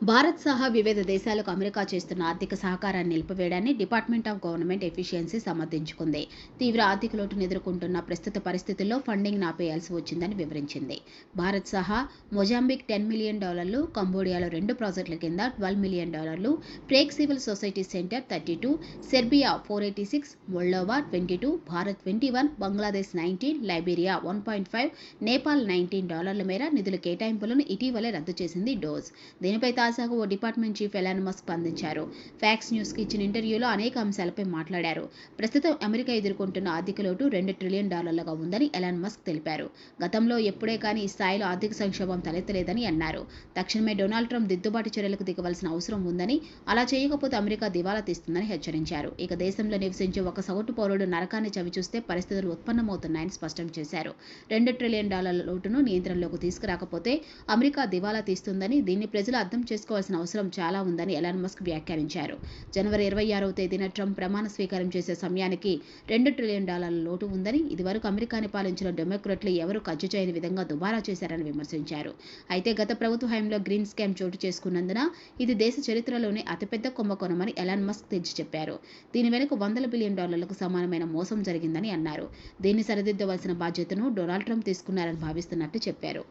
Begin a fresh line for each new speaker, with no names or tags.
భారత్ సహా వివిధ దేశాలకు అమెరికా చేస్తున్న ఆర్థిక సహకారాన్ని నిలిపివేయడాన్ని డిపార్ట్మెంట్ ఆఫ్ గవర్నమెంట్ ఎఫిషియన్సీ సమర్థించుకుంది. తీవ్ర ఆర్థిక లోటును ఎదుర్కొంటున్న ప్రస్తుత పరిస్థితుల్లో ఫండింగ్ నాపేయాల్సి వచ్చిందని వివరించింది. భారత్ సహా మొజాంబిక్ టెన్ మిలియన్ డాలర్లు కంబోడియాలో రెండు ప్రాజెక్టుల కింద ట్వెల్వ్ మిలియన్ డాలర్లు Prague civil society centre thirty two Serbia four eighty six Moldova twenty two Bharat twenty one Bangladesh nineteen Liberia one point five Nepal nineteen డాలర్ల మేర నిధుల కేటాయింపులను ఇటీవలే రద్దు చేసింది డోజ్ దీనిపై తాజాగా ఓ డిపార్ట్మెంట్ చీఫ్ ఎలాన్ మస్క్ స్పందించారు. ఫ్యాక్స్ న్యూస్కి ఇచ్చిన ఇంటర్వ్యూలో అనేక అంశాలపై మాట్లాడారు. ప్రస్తుతం అమెరికా ఎదుర్కొంటున్న ఆర్థిక లోటు రెండు ట్రిలియన్ డాలర్లుగా ఉందని ఎలాన్ మస్క్ తెలిపారు. గతంలో ఎప్పుడే కానీ ఈ స్థాయిలో ఆర్థిక సంక్షోభం తలెత్తలేదని అన్నారు. తక్షణమే డొనాల్డ్ ట్రంప్ దిద్దుబాటు చర్యలకు దిగవలసిన అవసరం ఉందని అలా చేయకపోతే అమెరికా దివాలా తీస్తుందని హెచ్చరించారు. ఇక దేశంలో నివసించే ఒక సగటు పౌరుడు నరకాన్ని చవిచూస్తే పరిస్థితులు ఉత్పన్నమవుతున్నాయని స్పష్టం చేశారు. రెండు ట్రిలియన్ డాలర్ల లోటును నియంత్రణలోకి తీసుకురాకపోతే అమెరికా దివాలా తీస్తుందని దీన్ని ప్రజలు అర్థం చేసుకోవాల్సిన అవసరం చాలా ఉందని ఎలాన్ మస్క్ వ్యాఖ్యానించారు. జనవరి ఇరవై ఆరవ తేదీన ట్రంప్ ప్రమాణ స్వీకారం చేసే సమయానికి రెండు ట్రిలియన్ డాలర్ల లోటు ఉందని ఇదివరకు అమెరికాని పాలించిన డెమోక్రట్లు ఎవరూ ఖర్చు చేయని విధంగా దుబారా చేశారని విమర్శించారు. అయితే గత ప్రభుత్వ హయాంలో గ్రీన్ స్కామ్ చోటు చేసుకున్నందున ఇది దేశ చరిత్రలోనే అతిపెద్ద కుంభకోణమని ఎలాన్ మస్క్ తెచ్చి చెప్పారు. దీని వెనుక వందల బిలియన్ డాలర్లకు సమానమైన మోసం జరిగిందని అన్నారు. దీన్ని సరిదిద్దవలసిన బాధ్యతను డొనాల్డ్ ట్రంప్ తీసుకున్నారని భావిస్తున్నట్టు చెప్పారు.